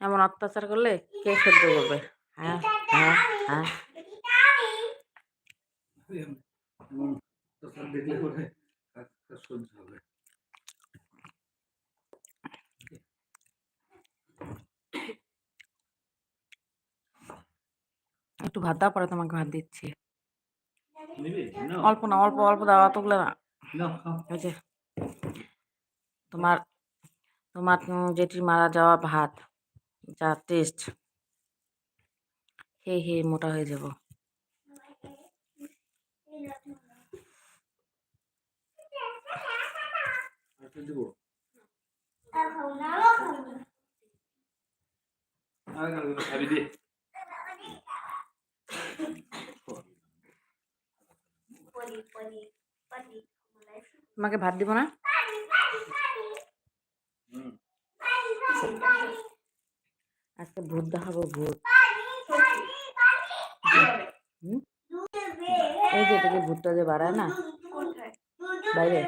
এমন অত্যাচার করলে কে সহ্য করবে? হ্যাঁ হ্যাঁ হ্যাঁ। একটু ভাত দাও পরে তোমাকে ভাত দিচ্ছি। অল্প না অল্প অল্প দাও অতগুলো না। তোমার তোমার জেঠির মারা যাওয়া ভাত। যা টেস্ট হে হে মোটা হয়ে যাব। তোমাকে ভাত দিব না? আজকে ভূত দেখাবো ভূত? এই যে এটাকে ভূতটা যে বাড়ায় না? বাইরে।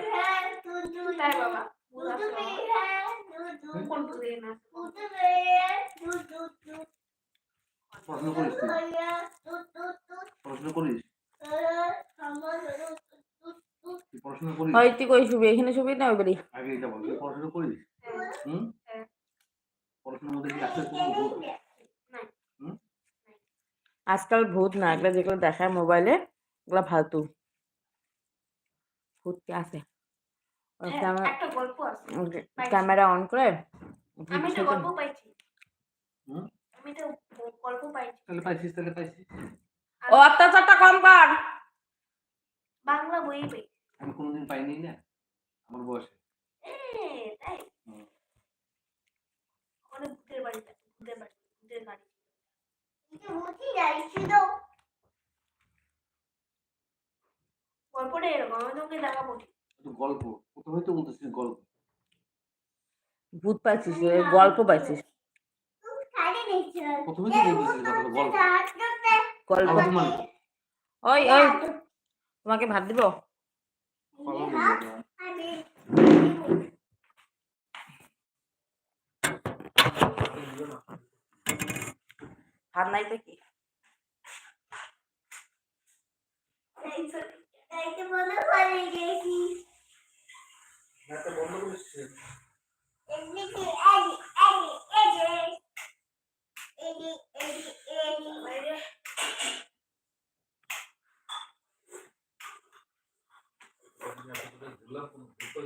পড়াশোনা করিস এখানে শুবি না ওই বাড়ি? আগে এটা বল পড়াশোনা করিস? হুম? আজকাল ভূত না এগুলো যেগুলো দেখায় মোবাইলে ওগুলো ফালতু। ভূত কি আছে? ক্যামেরা একটা গল্প আছে। ক্যামেরা অন করে আমি একটা গল্প পাইছি। আমি একটা গল্প পাইছি। তাহলে পাইছিস তাহলে পাইছিস। ও অত্যাচারটা কম কর। বাংলা বই পাই আমি কোনোদিন পাইনি না আমার বয়সে এ, তাই হুম। ওখানে ভূতের বাড়ি থাকে, ভূতের বাড়ি ভূতের গাড়ি গল্পটা এরকম আমি তোমাকে দেখাবো গল্প প্রথমেই তো বলতেছিস গল্প। ভূত পাইছিস গল্প পাইছিস। প্রথমেই তো বলতেছিস গল্প। গল্প। গল্প কি? ওই ওই তোমাকে ভাত দিব? ভাত নাই তো কি? বন্ধ করিস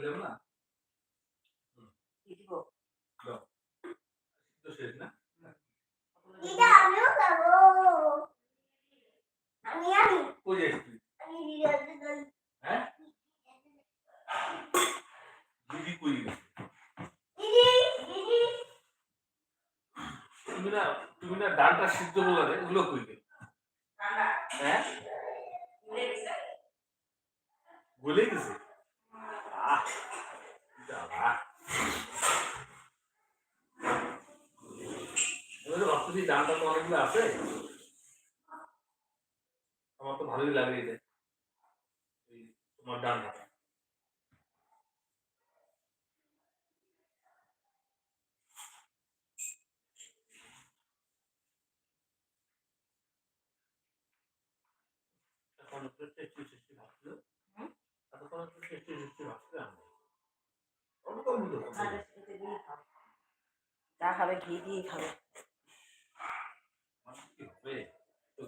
যাবে না শেষ না তুমি না তুমি না ডালটা সিদ্ধ বলে রে এগুলো কই গেল হ্যাঁ? গলে গেছে ভাবতেছি ডালটা তো অনেকগুলো আছে। আমার তো ভালোই লাগে এই তোমার ডালটা এখন টেস্টি টেস্টি ভাবছিল এতক্ষণ টেস্টি টেস্টি ভাবছিলাম অল্প কম যা খাবে ঘি দিয়ে খাবে আমার কি হবে? তো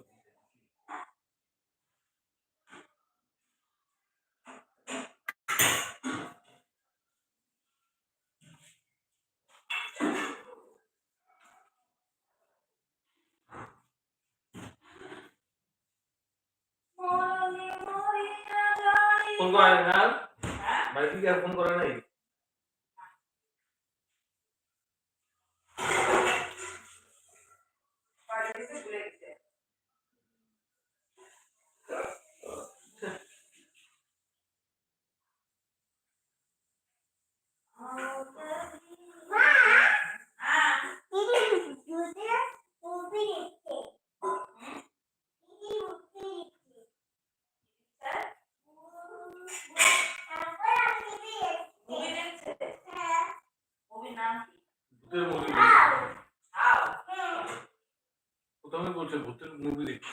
দিতে হবে। ফোন করে না? বাড়ি কি আর ফোন করে নাই 때려 먹는 거. 고등학교 잘못 때려 먹는 게 있지.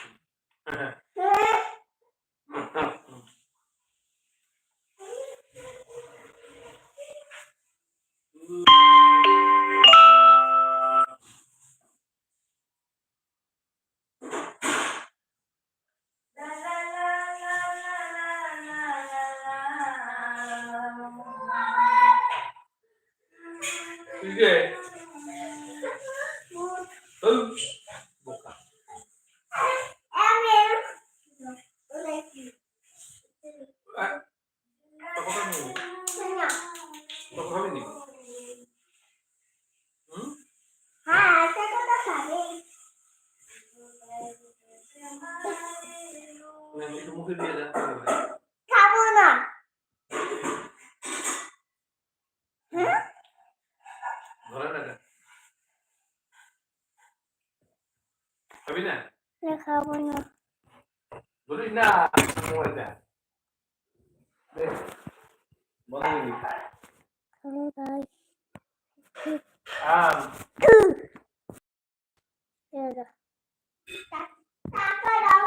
ওই, খাবি না? খাব না। ধরিস না মোবাইলটা টাকা দাও